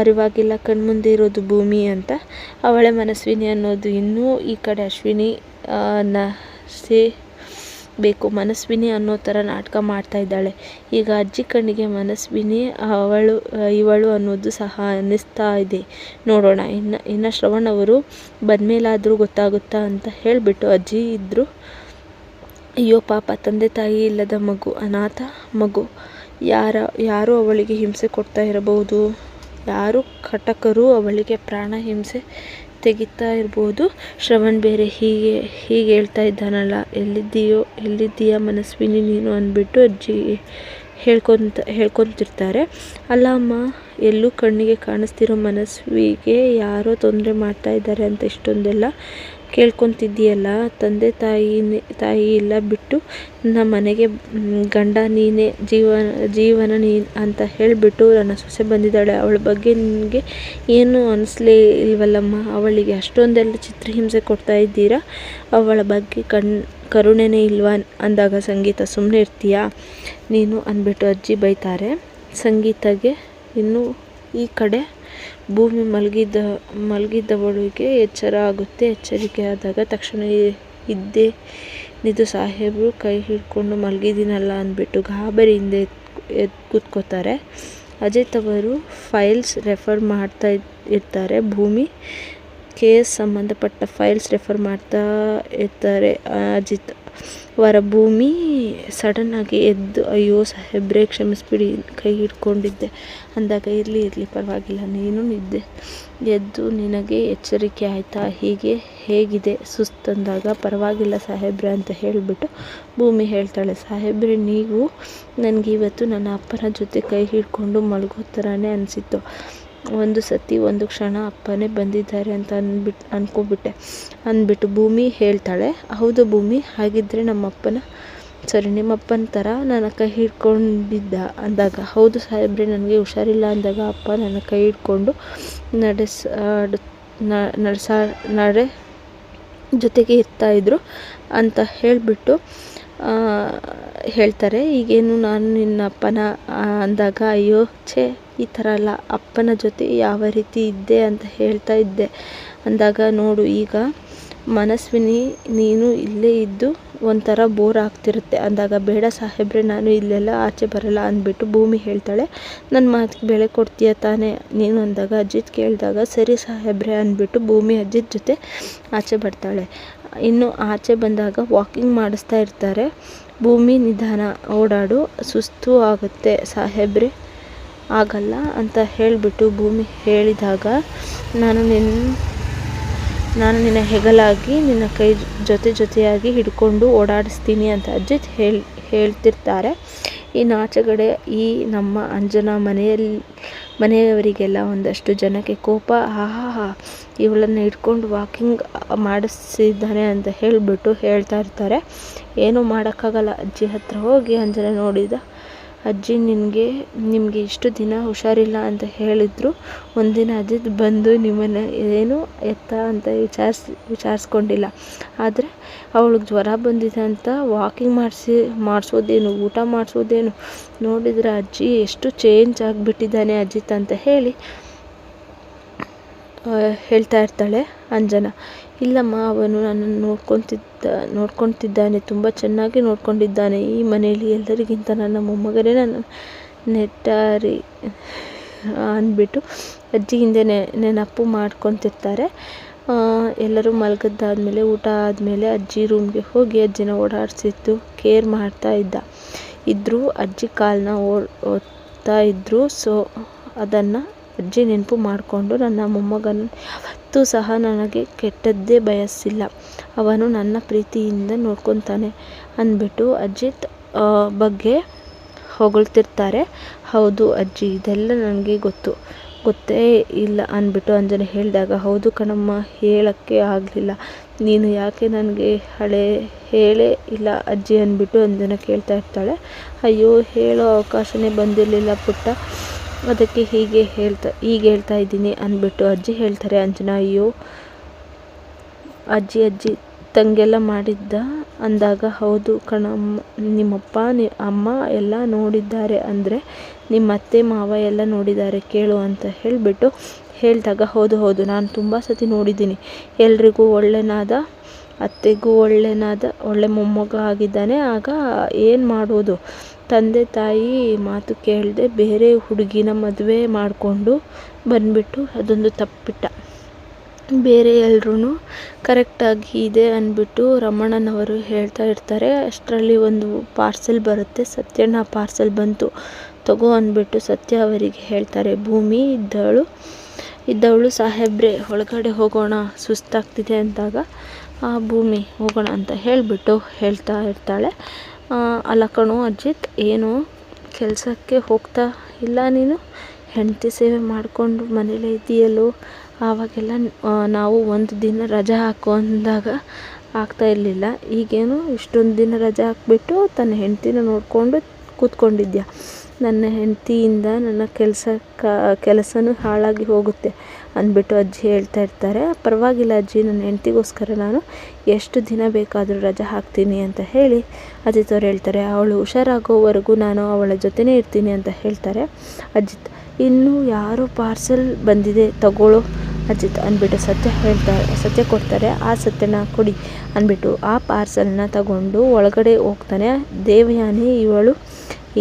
ಅರಿವಾಗಿಲ್ಲ, ಕಣ್ಮುಂದೆ ಇರೋದು ಭೂಮಿ ಅಂತ. ಅವಳೆ ಮನಸ್ವಿನಿ ಅನ್ನೋದು ಇನ್ನೂ ಈ ಕಡೆ ಅಶ್ವಿನಿ ನ, ಸೇ ಬೇಕು ಮನಸ್ವಿನಿ ಅನ್ನೋ ಥರ ನಾಟಕ ಮಾಡ್ತಾ ಇದ್ದಾಳೆ. ಈಗ ಅಜ್ಜಿ ಕಣ್ಣಿಗೆ ಮನಸ್ವಿನಿ, ಅವಳು, ಇವಳು ಅನ್ನೋದು ಸಹ ಅನ್ನಿಸ್ತಾ ಇದೆ. ನೋಡೋಣ, ಇನ್ನು ಇನ್ನು ಶ್ರವಣ್ ಅವರು ಬಂದಮೇಲಾದರೂ ಗೊತ್ತಾಗುತ್ತಾ ಅಂತ ಹೇಳಿಬಿಟ್ಟು ಅಜ್ಜಿ ಇದ್ದರು ಅಯ್ಯೋ ಪಾಪ, ತಂದೆ ತಾಯಿ ಇಲ್ಲದ ಮಗು, ಅನಾಥ ಮಗು. ಯಾರ, ಯಾರು ಅವಳಿಗೆ ಹಿಂಸೆ ಕೊಡ್ತಾ ಇರಬಹುದು? ಯಾರು ಕಟಕರು ಅವಳಿಗೆ ಪ್ರಾಣ ಹಿಂಸೆ ತೆಗಿತಾ ಇರ್ಬೋದು. ಶ್ರವಣ್ ಬೇರೆ ಹೀಗೆ ಹೀಗೆ ಹೇಳ್ತಾ ಇದ್ದಾನಲ್ಲ, ಎಲ್ಲಿದ್ದೀಯೋ, ಎಲ್ಲಿದ್ದೀಯ ಮನಸ್ವಿನಿ ನೀನು ಅಂದ್ಬಿಟ್ಟು ಅಜ್ಜಿ ಹೇಳ್ಕೊತ, ಹೇಳ್ಕೊತಿರ್ತಾರೆ. ಅಲ್ಲ ಅಮ್ಮ, ಎಲ್ಲೂ ಕಣ್ಣಿಗೆ ಕಾಣಿಸ್ತಿರೋ ಮನಸ್ವಿಗೆ ಯಾರೋ ತೊಂದರೆ ಮಾಡ್ತಾ ಇದ್ದಾರೆ ಅಂತ ಇಷ್ಟೊಂದೆಲ್ಲ ಕೇಳ್ಕೊತಿದ್ದೀಯಲ್ಲ, ತಂದೆ ತಾಯಿ ತಾಯಿ ಇಲ್ಲ ಬಿಟ್ಟು ನಮ್ಮ ಮನೆಗೆ ಗಂಡ ನೀನೇ ಜೀವನ ಜೀವನ ನೀನು ಅಂತ ಹೇಳಿಬಿಟ್ಟು ನನ್ನ ಸೊಸೆ ಬಂದಿದ್ದಾಳೆ. ಅವಳ ಬಗ್ಗೆ ನಿನಗೆ ಏನು ಅನಿಸ್ಲೇ ಇಲ್ವಲ್ಲಮ್ಮ? ಅವಳಿಗೆ ಅಷ್ಟೊಂದೆಲ್ಲ ಚಿತ್ರಹಿಂಸೆ ಕೊಡ್ತಾ ಇದ್ದೀರಾ? ಅವಳ ಬಗ್ಗೆ ಕಣ್, ಕರುಣೆನೇ ಇಲ್ವಾ? ಅಂದಾಗ ಸಂಗೀತ ಸುಮ್ಮನೆ ಇರ್ತೀಯಾ? ನೀನು ಅಂದ್ಬಿಟ್ಟು ಅಜ್ಜಿ ಬೈತಾರೆ. ಸಂಗೀತಗೆ ಇನ್ನೂ ಈ ಕಡೆ ಭೂಮಿ ಮಲಗಿದ್ದ, ಮಲಗಿದ್ದವಳಿಗೆ ಎಚ್ಚರ ಆಗುತ್ತೆ. ಎಚ್ಚರಿಕೆ ಆದಾಗ ತಕ್ಷಣ ಇದ್ದೇ ನಿದು ಸಾಹೇಬರು ಕೈ ಹಿಡ್ಕೊಂಡು ಮಲಗಿದ್ದೀನಲ್ಲ ಅಂದ್ಬಿಟ್ಟು ಗಾಬರಿಯಿಂದ ಎದ್ದು ಕೂತ್ಕೋತಾರೆ. ಅಜಿತ್ ಅವರು ಫೈಲ್ಸ್ ರೆಫರ್ ಮಾಡ್ತಾ ಇರ್ತಾರೆ. ಭೂಮಿ ಕೇಸ್ ಸಂಬಂಧಪಟ್ಟ ಫೈಲ್ಸ್ ರೆಫರ್ ಮಾಡ್ತಾ ಇರ್ತಾರೆ ಅಜಿತ್. ಅವರ ಭೂಮಿ ಸಡನ್ನಾಗಿ ಎದ್ದು, ಅಯ್ಯೋ ಸಾಹೇಬ್ರೆ, ಕ್ಷಮಿಸ್ಬಿಡಿ, ಕೈ ಹಿಡ್ಕೊಂಡಿದ್ದೆ. ಅಂದಾಗ ಇರಲಿ ಇರಲಿ, ಪರವಾಗಿಲ್ಲ. ನೀನು ನಿದ್ದೆ ಎದ್ದು ನಿನಗೆ ಎಚ್ಚರಿಕೆ ಆಯಿತಾ? ಹೀಗೆ ಹೇಗಿದೆ ಸುಸ್ತಂದಾಗ. ಪರವಾಗಿಲ್ಲ ಸಾಹೇಬ್ರೆ ಅಂತ ಹೇಳಿಬಿಟ್ಟು ಭೂಮಿ ಹೇಳ್ತಾಳೆ. ಸಾಹೇಬ್ರೆ, ನೀವು ನನಗೆ ಇವತ್ತು ನನ್ನ ಅಪ್ಪನ ಜೊತೆ ಕೈ ಹಿಡ್ಕೊಂಡು ಮಲಗೋ ಥರನೇ ಅನಿಸಿತ್ತು. ಒಂದು ಸತಿ ಒಂದು ಕ್ಷಣ ಅಪ್ಪನೇ ಬಂದಿದ್ದಾರೆ ಅಂತ ಅಂದ್ಬಿಟ್ಟು ಅಂದ್ಕೊಬಿಟ್ಟೆ ಅಂದ್ಬಿಟ್ಟು ಭೂಮಿ ಹೇಳ್ತಾಳೆ. ಹೌದು ಭೂಮಿ ಹಾಗಿದ್ದರೆ ನಮ್ಮಪ್ಪನ ಸರಿ, ನಿಮ್ಮಪ್ಪನ ಥರ ನನ್ನ ಕೈ ಹಿಡ್ಕೊಂಡಿದ್ದ ಅಂದಾಗ. ಹೌದು ಸಾಹೇಬ್ರೆ, ನನಗೆ ಹುಷಾರಿಲ್ಲ ಅಂದಾಗ ಅಪ್ಪ ನನ್ನ ಕೈ ಹಿಡ್ಕೊಂಡು ನಡೆಸ ನಡೆಸಾ, ನಡೆ ಜೊತೆಗೆ ಇರ್ತಾಯಿದ್ರು ಅಂತ ಹೇಳಿಬಿಟ್ಟು ಹೇಳ್ತಾರೆ. ಈಗೇನು ನಾನು ನಿನ್ನ ಅಪ್ಪನ ಅಂದಾಗ, ಅಯ್ಯೋ, ಛೇ, ಈ ಥರ ಅಲ್ಲ. ಅಪ್ಪನ ಜೊತೆ ಯಾವ ರೀತಿ ಇದ್ದೆ ಅಂತ ಹೇಳ್ತಾ ಇದ್ದೆ. ಅಂದಾಗ ನೋಡು, ಈಗ ಮನಸ್ವಿನಿ, ನೀನು ಇಲ್ಲೇ ಇದ್ದು ಒಂಥರ ಬೋರ್ ಆಗ್ತಿರುತ್ತೆ. ಅಂದಾಗ, ಬೇಡ ಸಾಹೇಬ್ರೆ, ನಾನು ಇಲ್ಲೆಲ್ಲ ಆಚೆ ಬರಲ್ಲ ಅಂದ್ಬಿಟ್ಟು ಭೂಮಿ ಹೇಳ್ತಾಳೆ. ನನ್ನ ಮಾತಿಗೆ ಬೆಳೆ ಕೊಡ್ತೀಯ ತಾನೇ? ನೀನು ಅಂದಾಗ, ಅಜಿತ್ ಕೇಳಿದಾಗ, ಸರಿ ಸಾಹೇಬ್ರೆ ಅಂದ್ಬಿಟ್ಟು ಭೂಮಿ ಅಜಿತ್ ಜೊತೆ ಆಚೆ ಬರ್ತಾಳೆ. ಇನ್ನು ಆಚೆ ಬಂದಾಗ ವಾಕಿಂಗ್ ಮಾಡಿಸ್ತಾ ಇರ್ತಾರೆ. ಭೂಮಿ ನಿಧಾನ ಓಡಾಡು, ಸುಸ್ತು ಆಗುತ್ತೆ ಸಾಹೇಬ್ರೆ, ಆಗಲ್ಲ ಅಂತ ಹೇಳಿಬಿಟ್ಟು ಭೂಮಿ ಹೇಳಿದಾಗ, ನಾನು ನಿನ್ನ ನಾನು ನಿನ್ನ ಹೆಗಲಾಗಿ, ನಿನ್ನ ಕೈ ಜೊತೆ ಜೊತೆಯಾಗಿ ಹಿಡ್ಕೊಂಡು ಓಡಾಡಿಸ್ತೀನಿ ಅಂತ ಅಜ್ಜಿತ್ ಹೇಳಿ, ಹೇಳ್ತಿರ್ತಾರೆ. ಇನ್ನು ನಾಚಗಡೆ ಈ ನಮ್ಮ ಅಂಜನಾ ಮನೆಯಲ್ಲಿ ಮನೆಯವರಿಗೆಲ್ಲ ಒಂದಷ್ಟು ಜನಕ್ಕೆ ಕೋಪ ಆಹಾ ಇವಳನ್ನು ಹಿಡ್ಕೊಂಡು ವಾಕಿಂಗ್ ಮಾಡಿಸಿದ್ದಾನೆ ಅಂತ ಹೇಳಿಬಿಟ್ಟು ಹೇಳ್ತಾ ಇರ್ತಾರೆ. ಏನೂ ಮಾಡೋಕ್ಕಾಗಲ್ಲ. ಅಜ್ಜಿ ಹತ್ರ ಹೋಗಿ ಅಂಜನ ನೋಡಿದ ಅಜ್ಜಿ ನಿನಗೆ, ನಿಮಗೆ ಇಷ್ಟು ದಿನ ಹುಷಾರಿಲ್ಲ ಅಂತ ಹೇಳಿದ್ರು. ಒಂದಿನ ಅಜ್ಜಿ ಬಂದು ನಿಮ್ಮನ್ನು ಏನು ಎತ್ತ ಅಂತ ವಿಚಾರಿಸ್, ವಿಚಾರಿಸ್ಕೊಂಡಿಲ್ಲ. ಆದರೆ ಅವಳಿಗೆ ಜ್ವರ ಬಂದಿದೆ ಅಂತ ವಾಕಿಂಗ್ ಮಾಡಿಸಿ, ಮಾಡಿಸೋದೇನು, ಊಟ ಮಾಡಿಸೋದೇನು? ನೋಡಿದರೆ ಅಜ್ಜಿ ಎಷ್ಟು ಚೇಂಜ್ ಆಗಿಬಿಟ್ಟಿದ್ದಾನೆ ಅಜ್ಜಿತ್ ಅಂತ ಹೇಳಿ ಹೇಳ್ತಾ ಇರ್ತಾಳೆ ಅಂಜನಾ. ಇಲ್ಲಮ್ಮ, ಅವನು ನನ್ನನ್ನು ನೋಡ್ಕೊತಿದ್ದ, ನೋಡ್ಕೊತಿದ್ದಾನೆ, ತುಂಬ ಚೆನ್ನಾಗಿ ನೋಡ್ಕೊಂಡಿದ್ದಾನೆ. ಈ ಮನೆಯಲ್ಲಿ ಎಲ್ಲರಿಗಿಂತ ನನ್ನ ಮೊಮ್ಮಗನೇ ನನ್ನ ನೆಟ್ಟಾರಿ ಅಂದ್ಬಿಟ್ಟು ಅಜ್ಜಿ ಹಿಂದೆ ನೆನಪು ಮಾಡ್ಕೊತಿರ್ತಾರೆ. ಎಲ್ಲರೂ ಮಲಗಿದ್ದಾದ್ಮೇಲೆ, ಊಟ ಆದಮೇಲೆ ಅಜ್ಜಿ ರೂಮ್ಗೆ ಹೋಗಿ ಅಜ್ಜಿನ ಓಡಾಡಿಸಿದ್ದು ಕೇರ್ ಮಾಡ್ತಾ ಇದ್ದ. ಇದ್ದರೂ ಅಜ್ಜಿ ಕಾಲನ್ನ ಓದ್ತಾ ಇದ್ದರು ಸೊ ಅದನ್ನು ಅಜ್ಜಿ ನೆನಪು ಮಾಡಿಕೊಂಡು ನನ್ನ ಮೊಮ್ಮಗನ ಯಾವತ್ತೂ ಸಹ ನನಗೆ ಕೆಟ್ಟದ್ದೇ ಬಯಸಿಲ್ಲ. ಅವನು ನನ್ನ ಪ್ರೀತಿಯಿಂದ ನೋಡ್ಕೊತಾನೆ ಅಂದ್ಬಿಟ್ಟು ಅಜಿತ್ ಬಗ್ಗೆ ಹೊಗಳ್ತಿರ್ತಾರೆ. ಹೌದು ಅಜ್ಜಿ, ಇದೆಲ್ಲ ನನಗೆ ಗೊತ್ತು, ಗೊತ್ತೇ ಇಲ್ಲ ಅಂದ್ಬಿಟ್ಟು ಅಂಜನೆ ಹೇಳಿದಾಗ, ಹೌದು ಕಣಮ್ಮ, ಹೇಳೋಕ್ಕೆ ಆಗಲಿಲ್ಲ. ನೀನು ಯಾಕೆ ನನಗೆ ಹಳೆ ಹೇಳೇ ಇಲ್ಲ ಅಜ್ಜಿ ಅಂದ್ಬಿಟ್ಟು ಅಂಜನ ಕೇಳ್ತಾ ಇರ್ತಾಳೆ. ಅಯ್ಯೋ, ಹೇಳೋ ಅವಕಾಶನೇ ಬಂದಿರಲಿಲ್ಲ ಪುಟ್ಟ. ಅದಕ್ಕೆ ಹೀಗೆ ಹೇಳ್ತಾ ಹೀಗೆ ಹೇಳ್ತಾ ಇದ್ದೀನಿ ಅಂದ್ಬಿಟ್ಟು ಅಜ್ಜಿ ಹೇಳ್ತಾರೆ, ಅಂಜನಾ, ಅಯ್ಯೋ, ಅಜ್ಜಿ ಅಜ್ಜಿ, ತಂಗೆಲ್ಲ ಮಾಡಿದ್ದ? ಅಂದಾಗ, ಹೌದು ಕಣಮ್ಮ ನಿಮ್ಮಪ್ಪ ನಿ, ಅಮ್ಮ ಎಲ್ಲ ನೋಡಿದ್ದಾರೆ, ಅಂದರೆ ನಿಮ್ಮ ಅತ್ತೆ, ಮಾವ ಎಲ್ಲ ನೋಡಿದ್ದಾರೆ, ಕೇಳು ಅಂತ ಹೇಳಿಬಿಟ್ಟು ಹೇಳಿದಾಗ, ಹೌದು ಹೌದು, ನಾನು ತುಂಬ ಸತಿ ನೋಡಿದ್ದೀನಿ. ಎಲ್ರಿಗೂ ಒಳ್ಳೆನಾದ, ಅತ್ತೆಗೂ ಒಳ್ಳೆನಾದ, ಒಳ್ಳೆ ಮೊಮ್ಮಗ ಆಗಿದ್ದಾನೆ, ಆಗ ಏನು ಮಾಡೋದು? ತಂದೆ ತಾಯಿ ಮಾತು ಕೇಳದೆ ಬೇರೆ ಹುಡುಗಿನ ಮದುವೆ ಮಾಡಿಕೊಂಡು ಬಂದುಬಿಟ್ಟು ಅದೊಂದು ತಪ್ಪಿಟ್ಟ. ಬೇರೆ ಎಲ್ರೂ ಕರೆಕ್ಟಾಗಿ ಇದೆ ಅಂದ್ಬಿಟ್ಟು ರಮಣನವರು ಹೇಳ್ತಾ ಇರ್ತಾರೆ, ಅಷ್ಟರಲ್ಲಿ ಒಂದು ಪಾರ್ಸೆಲ್ ಬರುತ್ತೆ ಸತ್ಯನ ಪಾರ್ಸೆಲ್ ಬಂತು, ತಗೋ ಅಂದ್ಬಿಟ್ಟು ಸತ್ಯ ಅವರಿಗೆ ಹೇಳ್ತಾರೆ, ಭೂಮಿ ಇದ್ದವಳು ಇದ್ದವಳು ಸಾಹೇಬ್ರೆ, ಒಳಗಡೆ ಹೋಗೋಣ, ಸುಸ್ತಾಗ್ತಿದೆ ಅಂದಾಗ, ಆ ಭೂಮಿ ಹೋಗೋಣ ಅಂತ ಹೇಳಿಬಿಟ್ಟು ಹೇಳ್ತಾ ಇರ್ತಾಳೆ. ಅಲ್ಲ ಕಣೋ ಅಜಿತ್, ಏನು ಕೆಲಸಕ್ಕೆ ಹೋಗ್ತಾ ಇಲ್ಲ ನೀನು? ಹೆಂಡತಿ ಸೇವೆ ಮಾಡಿಕೊಂಡು ಮನೇಲೇ ಇದೆಯಲ್ಲೋ? ಆವಾಗೆಲ್ಲ ನಾವು ಒಂದು ದಿನ ರಜೆ ಹಾಕು ಅಂದಾಗ ಆಗ್ತಾ ಇರಲಿಲ್ಲ. ಈಗೇನು ಇಷ್ಟೊಂದು ದಿನ ರಜೆ ಹಾಕ್ಬಿಟ್ಟು ತನ್ನ ಹೆಂಡತಿನ ನೋಡಿಕೊಂಡು ಕೂತ್ಕೊಂಡಿದ್ಯಾ? ನನ್ನ ಹೆಂಡತಿಯಿಂದ ನನ್ನ ಕೆಲಸ ಕೆಲಸವೂ ಹಾಳಾಗಿ ಹೋಗುತ್ತೆ ಅಂದ್ಬಿಟ್ಟು ಅಜ್ಜಿ ಹೇಳ್ತಾ ಇರ್ತಾರೆ. ಪರವಾಗಿಲ್ಲ ಅಜ್ಜಿ, ನನ್ನ ಹೆಂಡ್ತಿಗೋಸ್ಕರ ನಾನು ಎಷ್ಟು ದಿನ ಬೇಕಾದರೂ ರಜೆ ಹಾಕ್ತೀನಿ ಅಂತ ಹೇಳಿ ಅಜಿತ್ ಅವ್ರು ಹೇಳ್ತಾರೆ. ಅವಳು ಹುಷಾರಾಗೋವರೆಗೂ ನಾನು ಅವಳ ಜೊತೆನೇ ಇರ್ತೀನಿ ಅಂತ ಹೇಳ್ತಾರೆ ಅಜಿತ್ ಇನ್ನು ಯಾರೋ ಪಾರ್ಸೆಲ್ ಬಂದಿದೆ, ತಗೊಳ್ಳೋ ಅಜಿತ್ ಅಂದ್ಬಿಟ್ಟು ಸತ್ಯ ಹೇಳ್ತಾರೆ ಸತ್ಯ ಕೊಡ್ತಾರೆ. ಆ ಸತ್ಯನ ಕೊಡಿ ಅಂದ್ಬಿಟ್ಟು ಆ ಪಾರ್ಸೆಲ್ನ ತಗೊಂಡು ಒಳಗಡೆ ಹೋಗ್ತಾನೆ. ದೇವಯಾನಿ ಇವಳು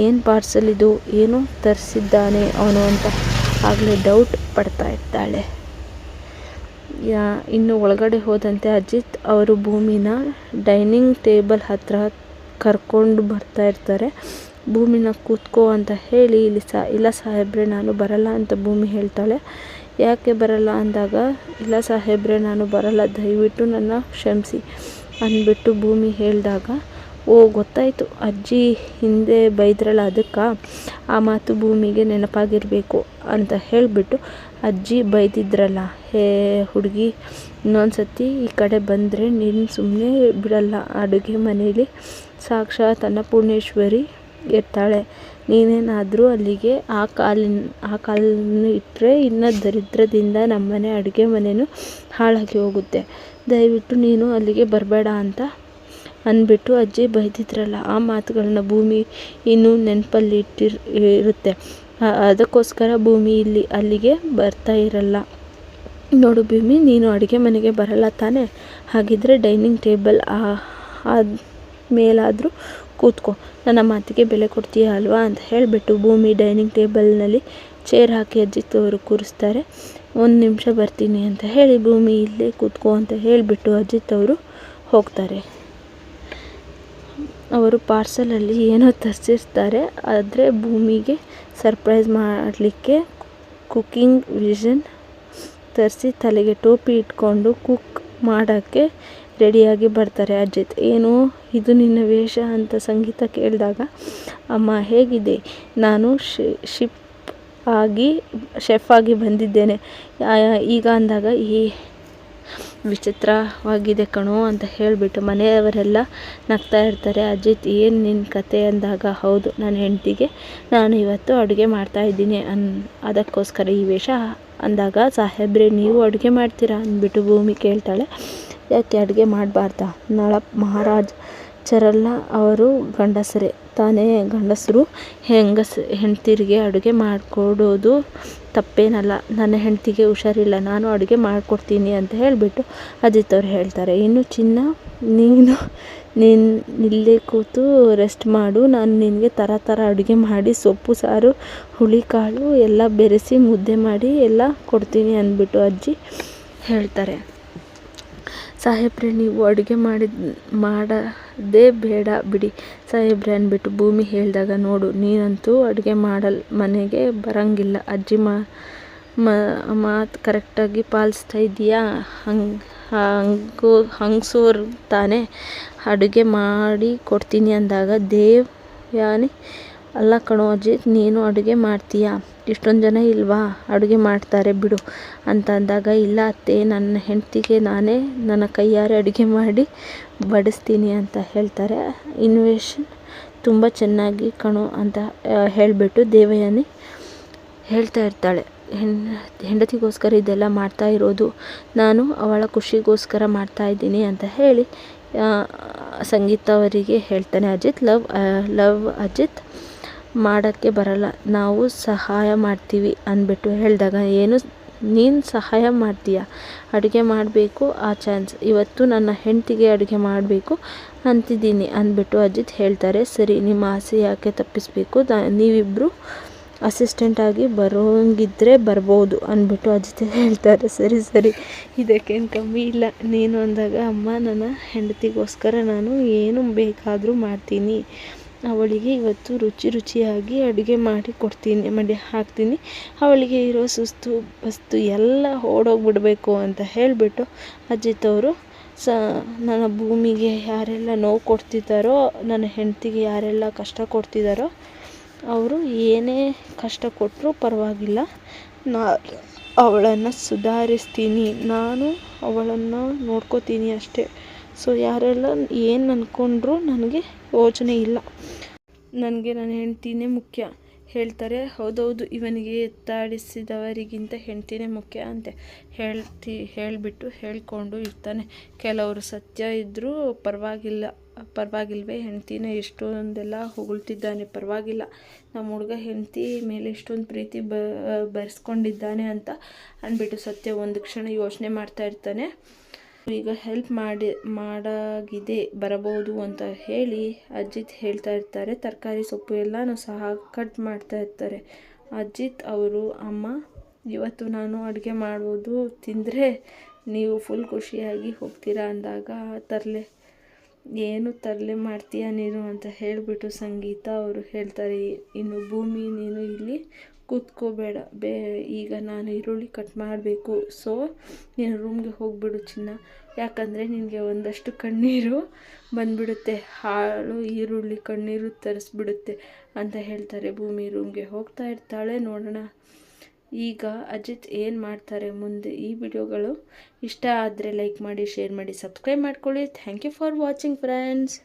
ಏನು ಪಾರ್ಸಲ್ ಇದು, ಏನು ತರಿಸಿದ್ದಾನೆ ಅವನು ಅಂತ ಆಗಲೇ ಡೌಟ್ ಪಡ್ತಾ ಇದ್ದಾಳೆ. ಯಾ, ಇನ್ನು ಒಳಗಡೆ ಹೋದಂತೆ ಅಜಿತ್ ಅವರು ಭೂಮಿನ ಡೈನಿಂಗ್ ಟೇಬಲ್ ಹತ್ರ ಕರ್ಕೊಂಡು ಬರ್ತಾ ಇರ್ತಾರೆ. ಭೂಮಿನ ಕೂತ್ಕೋ ಅಂತ ಹೇಳಿ, ಇಲ್ಲಿ ಸಾ, ಇಲ್ಲ ಸಾಹೇಬ್ರೆ, ನಾನು ಬರಲ್ಲ ಅಂತ ಭೂಮಿ ಹೇಳ್ತಾಳೆ. ಯಾಕೆ ಬರಲ್ಲ? ಅಂದಾಗ, ಇಲ್ಲ ಸಾಹೇಬ್ರೆ, ನಾನು ಬರಲ್ಲ, ದಯವಿಟ್ಟು ನನ್ನ ಕ್ಷಮಿಸಿ, ಅಂದ್ಬಿಟ್ಟು ಭೂಮಿ ಹೇಳಿದಾಗ ಓ, ಗೊತ್ತಾಯಿತು. ಅಜ್ಜಿ ಹಿಂದೆ ಬೈದ್ರಲ್ಲ ಅದಕ್ಕೆ? ಆ ಮಾತು ಭೂಮಿಗೆ ನೆನಪಾಗಿರಬೇಕು ಅಂತ ಹೇಳಿಬಿಟ್ಟು ಅಜ್ಜಿ ಬೈದಿದ್ರಲ್ಲ. ಹೇ ಹುಡುಗಿ ಇನ್ನೊಂದು ಸತಿ ಈ ಕಡೆ ಬಂದರೆ ನೀನು ಸುಮ್ಮನೆ ಬಿಡಲ್ಲ. ಅಡುಗೆ ಮನೇಲಿ ಸಾಕ್ಷಾತ್ ಅನ್ನಪೂರ್ಣೇಶ್ವರಿ ಇರ್ತಾಳೆ. ನೀನೇನಾದರೂ ಅಲ್ಲಿಗೆ ಆ ಕಾಲಿನ, ಆ ಕಾಲನ್ನು ಇಟ್ಟರೆ ಇನ್ನು ದರಿದ್ರದಿಂದ ನಮ್ಮನೆ ಅಡುಗೆ ಮನೆಯೂ ಹಾಳಾಗಿ ಹೋಗುತ್ತೆ. ದಯವಿಟ್ಟು ನೀನು ಅಲ್ಲಿಗೆ ಬರಬೇಡ ಅಂತ ಅಂದ್ಬಿಟ್ಟು ಅಜ್ಜಿ ಬೈದಿದ್ರಲ್ಲ, ಆ ಮಾತುಗಳನ್ನ ಭೂಮಿ ಇನ್ನೂ ನೆನಪಲ್ಲಿ ಇಟ್ಟಿರ್ ಇರುತ್ತೆ ಅದಕ್ಕೋಸ್ಕರ ಭೂಮಿ ಇಲ್ಲಿ ಅಲ್ಲಿಗೆ ಬರ್ತಾ ಇರಲ್ಲ. ನೋಡು ಭೂಮಿ, ನೀನು ಅಡುಗೆ ಮನೆಗೆ ಬರಲ್ಲ ತಾನೇ? ಹಾಗಿದ್ದರೆ ಡೈನಿಂಗ್ ಟೇಬಲ್ ಆದ ಮೇಲಾದರೂ ಕೂತ್ಕೋ. ನನ್ನ ಮಾತಿಗೆ ಬೆಲೆ ಕೊಡ್ತೀಯ ಅಲ್ವಾ ಅಂತ ಹೇಳಿಬಿಟ್ಟು ಭೂಮಿ ಡೈನಿಂಗ್ ಟೇಬಲ್ನಲ್ಲಿ ಚೇರ್ ಹಾಕಿ ಅಜ್ಜಿ ತವರು ಕೂರಿಸ್ತಾರೆ. ಒಂದು ನಿಮಿಷ ಬರ್ತೀನಿ ಅಂತ ಹೇಳಿ ಭೂಮಿ ಇಲ್ಲೇ ಕೂತ್ಕೋ ಅಂತ ಹೇಳಿಬಿಟ್ಟು ಅಜಿತ್ ಅವರು ಹೋಗ್ತಾರೆ. ಅವರು ಪಾರ್ಸಲಲ್ಲಿ ಏನೋ ತರಿಸಿರ್ತಾರೆ, ಆದರೆ ಭೂಮಿಗೆ ಸರ್ಪ್ರೈಸ್ ಮಾಡಲಿಕ್ಕೆ ಕುಕ್ಕಿಂಗ್ ವಿಷನ್ ತರಿಸಿ ತಲೆಗೆ ಟೋಪಿ ಇಟ್ಕೊಂಡು ಕುಕ್ ಮಾಡೋಕ್ಕೆ ರೆಡಿಯಾಗಿ ಬರ್ತಾರೆ ಅಜಿತ್. ಏನು, ಇದು ನಿನ್ನ ವೇಷ? ಅಂತ ಸಂಗೀತ ಕೇಳಿದಾಗ, ಅಮ್ಮ, ಹೇಗಿದೆ? ನಾನು ಶಿಪ್ ಆಗಿ, ಶೆಫ್ ಆಗಿ ಬಂದಿದ್ದೇನೆ. ಈಗ ಅಂದಾಗ ಈ ವಿಚಿತ್ರವಾಗಿದೆ ಕಣೋ ಅಂತ ಹೇಳಿಬಿಟ್ಟು ಮನೆಯವರೆಲ್ಲ ನಗ್ತಾ ಇರ್ತಾರೆ. ಅಜಿತ್, ಏನು ನಿನ್ನ ಕತೆ? ಅಂದಾಗ, ಹೌದು ನನ್ನ ಹೆಂಡತಿಗೆ ನಾನು ಇವತ್ತು ಅಡುಗೆ ಮಾಡ್ತಾಯಿದ್ದೀನಿ ಅನ್ ಅದಕ್ಕೋಸ್ಕರ ಈ ವೇಷ ಅಂದಾಗ, ಸಾಹೇಬ್ರೆ, ನೀವು ಅಡುಗೆ ಮಾಡ್ತೀರಾ? ಅಂದ್ಬಿಟ್ಟು ಭೂಮಿ ಕೇಳ್ತಾಳೆ. ಯಾಕೆ ಅಡುಗೆ ಮಾಡಬಾರ್ದಾ? ಮಹಾರಾಜ್ ಮಹಾರಾಜರೆಲ್ಲ ಅವರು ಗಂಡಸರೇ. ತಾನೇ ಗಂಡಸರು ಹೆಂಗಸ, ಹೆಂಡ್ತಿರಿಗೆ ಅಡುಗೆ ಮಾಡಿಕೊಡೋದು ತಪ್ಪೇನಲ್ಲ. ನನ್ನ ಹೆಂಡತಿಗೆ ಹುಷಾರಿಲ್ಲ. ನಾನು ಅಡುಗೆ ಮಾಡಿಕೊಡ್ತೀನಿ ಅಂತ ಹೇಳಿಬಿಟ್ಟು ಅಜಿತ್ ಅವ್ರು ಹೇಳ್ತಾರೆ. ಇನ್ನು ಚಿನ್ನ, ನೀನು ನೀನು, ಇಲ್ಲೇ ಕೂತು ರೆಸ್ಟ್ ಮಾಡು. ನಾನು ನಿನಗೆ ಥರ ಥರ ಅಡುಗೆ ಮಾಡಿ, ಸೊಪ್ಪು, ಸಾರು ಹುಳಿಕಾಳು ಎಲ್ಲ ಬೆರೆಸಿ ಮುದ್ದೆ ಮಾಡಿ ಎಲ್ಲ ಕೊಡ್ತೀನಿ ಅಂದ್ಬಿಟ್ಟು ಅಜ್ಜಿ ಹೇಳ್ತಾರೆ. ಸಾಹೇಬ್ರೆ, ನೀವು ಅಡುಗೆ ಮಾಡಿದ ಮಾಡೋದೇ ಬೇಡ ಬಿಡಿ. ಸಾಹೇಬ್ರೆ ಅಂದ್ಬಿಟ್ಟು ಭೂಮಿ ಹೇಳಿದಾಗ, ನೋಡು, ನೀನಂತೂ ಅಡುಗೆ ಮಾಡಲ್, ಮನೆಗೆ ಬರೋಂಗಿಲ್ಲ. ಅಜ್ಜಿ ಮಾತು ಕರೆಕ್ಟಾಗಿ ಪಾಲಿಸ್ತಾ ಇದೀಯಾ ಹಂಗೆ, ಹಂಗು, ಹಂಗಸೋರು ತಾನೇ ಅಡುಗೆ ಮಾಡಿ ಕೊಡ್ತೀನಿ ಅಂದಾಗ ದೇವ್ಯಾನಿ ಅಲ್ಲ ಕಣೋ ಅಜಿತ್, ನೀನು ಅಡುಗೆ ಮಾಡ್ತೀಯಾ? ಇಷ್ಟೊಂದು ಜನ ಇಲ್ವಾ? ಅಡುಗೆ ಮಾಡ್ತಾರೆ ಬಿಡು ಅಂತ ಅಂದಾಗ ಇಲ್ಲ ಅತ್ತೆ, ನನ್ನ ಹೆಂಡತಿಗೆ ನಾನೇ ನನ್ನ ಕೈಯಾರೆ ಅಡುಗೆ ಮಾಡಿ ಬಡಿಸ್ತೀನಿ ಅಂತ ಹೇಳ್ತಾರೆ. ಇನ್ವೇಷನ್ ತುಂಬ ಚೆನ್ನಾಗಿ ಕಣೋ ಅಂತ ಹೇಳಿಬಿಟ್ಟು ದೇವಯಾನಿ ಹೇಳ್ತಾ ಇರ್ತಾಳೆ. ಹೆಂಡತಿಗೋಸ್ಕರ ಇದೆಲ್ಲ ಮಾಡ್ತಾ ಇರೋದು, ನಾನು ಅವಳ ಖುಷಿಗೋಸ್ಕರ ಮಾಡ್ತಾ ಇದ್ದೀನಿ ಅಂತ ಹೇಳಿ ಸಂಗೀತ ಅವರಿಗೆ ಹೇಳ್ತಾನೆ ಅಜಿತ್. Love love Ajit. ಮಾಡೋಕ್ಕೆ ಬರಲ್ಲ. ನಾವು ಸಹಾಯ ಮಾಡ್ತೀವಿ ಅಂದ್ಬಿಟ್ಟು ಹೇಳಿದಾಗ, ಏನು? ನೀನು ಸಹಾಯ ಮಾಡ್ತೀಯ? ಅಡುಗೆ ಮಾಡಬೇಕು, ಆ ಚಾನ್ಸ್. ಇವತ್ತು ನನ್ನ ಹೆಂಡತಿಗೆ ಅಡುಗೆ ಮಾಡಬೇಕು ಅಂತಿದ್ದೀನಿ, ಅಂದ್ಬಿಟ್ಟು ಅಜಿತ್ ಹೇಳ್ತಾರೆ. ಸರಿ, ನಿಮ್ಮ ಆಸೆ ಯಾಕೆ ತಪ್ಪಿಸಬೇಕು? ನೀವಿಬ್ಬರು ಅಸಿಸ್ಟೆಂಟಾಗಿ ಬರೋಂಗಿದ್ರೆ ಬರ್ಬೋದು, ಅಂದ್ಬಿಟ್ಟು ಅಜಿತ್ ಹೇಳ್ತಾರೆ. ಸರಿ ಸರಿ. ಇದಕ್ಕೇನು ಕಮ್ಮಿ ಇಲ್ಲ. ನೀನು ಅಂದಾಗ, ಅಮ್ಮ, ನನ್ನ ಹೆಂಡತಿಗೋಸ್ಕರ ನಾನು ಏನು ಬೇಕಾದರೂ ಮಾಡ್ತೀನಿ. ಅವಳಿಗೆ ಇವತ್ತು ರುಚಿ ರುಚಿಯಾಗಿ ಅಡುಗೆ ಮಾಡಿ ಕೊಡ್ತೀನಿ, ಮಾಡಿ ಹಾಕ್ತೀನಿ. ಅವಳಿಗೆ ಇರೋ ಸುಸ್ತು, ಬಸ್ತು ಎಲ್ಲ ಓಡೋಗ್ಬಿಡಬೇಕು ಅಂತ ಹೇಳಿಬಿಟ್ಟು ಅಜಿತ್ ಅವರು, ಸ, ನನ್ನ ಭೂಮಿಗೆ ಯಾರೆಲ್ಲ ನೋವು ಕೊಡ್ತಿದ್ದಾರೋ, ನನ್ನ ಹೆಂಡತಿಗೆ ಯಾರೆಲ್ಲ ಕಷ್ಟ ಕೊಡ್ತಿದ್ದಾರೋ, ಅವರು ಏನೇ ಕಷ್ಟ ಕೊಟ್ಟರೂ ಪರವಾಗಿಲ್ಲ. ನಾ, ಅವಳನ್ನು ಸುಧಾರಿಸ್ತೀನಿ. ನಾನು ಅವಳನ್ನು ನೋಡ್ಕೋತೀನಿ ಅಷ್ಟೇ. ಸೊ ಯಾರೆಲ್ಲ ಏನು ಅಂದ್ಕೊಂಡ್ರು ನನಗೆ ಯೋಚನೆ ಇಲ್ಲ. ನನಗೆ ನನ್ನ ಹೆಂಡ್ತಿನೇ ಮುಖ್ಯ. ಹೇಳ್ತಾರೆ, ಹೌದೌದು, ಇವನಿಗೆ ಎತ್ತಾಡಿಸಿದವರಿಗಿಂತ ಹೆಂಡ್ತಿನೇ ಮುಖ್ಯ ಅಂತೆ. ಹೇಳ್ತಿ, ಹೇಳಿಬಿಟ್ಟು ಹೇಳಿಕೊಂಡು ಇರ್ತಾನೆ. ಕೆಲವರು ಸತ್ಯ ಇದ್ದರೂ ಪರವಾಗಿಲ್ಲ. ಪರವಾಗಿಲ್ವೇ, ಹೆಂಡ್ತಿನೇ ಎಷ್ಟೊಂದೆಲ್ಲ ಹೊಗಳ್ತಿದ್ದಾನೆ. ಪರವಾಗಿಲ್ಲ. ನಮ್ಮ ಹುಡುಗ ಹೆಂಡ್ತಿ ಮೇಲೆ ಎಷ್ಟೊಂದು ಪ್ರೀತಿ ಬ, ಬರೆಸ್ಕೊಂಡಿದ್ದಾನೆ ಅಂತ ಅಂದ್ಬಿಟ್ಟು ಸತ್ಯ ಒಂದು ಕ್ಷಣ ಯೋಚನೆ ಮಾಡ್ತಾ ಇರ್ತಾನೆ. ಈಗ ಹೆಲ್ಪ್ ಮಾಡಿ, ಮಾಡಾಗಿದೆ, ಬರಬಹುದು ಅಂತ ಹೇಳಿ ಅಜಿತ್ ಹೇಳ್ತಾ ಇರ್ತಾರೆ. ತರಕಾರಿ ಸೊಪ್ಪು ಎಲ್ಲನೂ ಸಹ ಕಟ್ ಮಾಡ್ತಾ ಇರ್ತಾರೆ. ಅಜಿತ್ ಅವರು, ಅಮ್ಮ, ಇವತ್ತು ನಾನು ಅಡುಗೆ ಮಾಡೋದು ತಿಂದರೆ ನೀವು ಫುಲ್ ಖುಷಿಯಾಗಿ ಹೋಗ್ತೀರಾ? ಅಂದಾಗ, ತರಲೆ, ಏನು ತರಲೆ ಮಾಡ್ತೀಯ ನೀನು? ಅಂತ ಹೇಳಿಬಿಟ್ಟು ಸಂಗೀತ ಅವರು ಹೇಳ್ತಾರೆ. ಇನ್ನು ಭೂಮಿ ನೀನು ಇಲ್ಲಿ ಕೂತ್ಕೋಬೇಡ. ಬೇ, ಈಗ ನಾನು ಈರುಳ್ಳಿ ಕಟ್ ಮಾಡಬೇಕು. ಸೊ ನೀನು ರೂಮ್ಗೆ ಹೋಗಿಬಿಡು ಚಿನ್ನ. ಯಾಕಂದರೆ ನಿನಗೆ ಒಂದಷ್ಟು ಕಣ್ಣೀರು ಬಂದುಬಿಡುತ್ತೆ. ಹಾಳು ಈರುಳ್ಳಿ ಕಣ್ಣೀರು ತರಿಸ್ಬಿಡುತ್ತೆ ಅಂತ ಹೇಳ್ತಾರೆ. ಭೂಮಿ ರೂಮ್ಗೆ ಹೋಗ್ತಾ ಇರ್ತಾಳೆ. ನೋಡೋಣ. ಈಗ ಅಜಿತ್ ಏನು ಮಾಡ್ತಾರೆ ಮುಂದೆ ಈ ವಿಡಿಯೋಗಳು. ಇಷ್ಟ ಆದರೆ ಲೈಕ್ ಮಾಡಿ ಶೇರ್ ಮಾಡಿ ಸಬ್ಸ್ಕ್ರೈಬ್ ಮಾಡ್ಕೊಳ್ಳಿ. Thank you for watching friends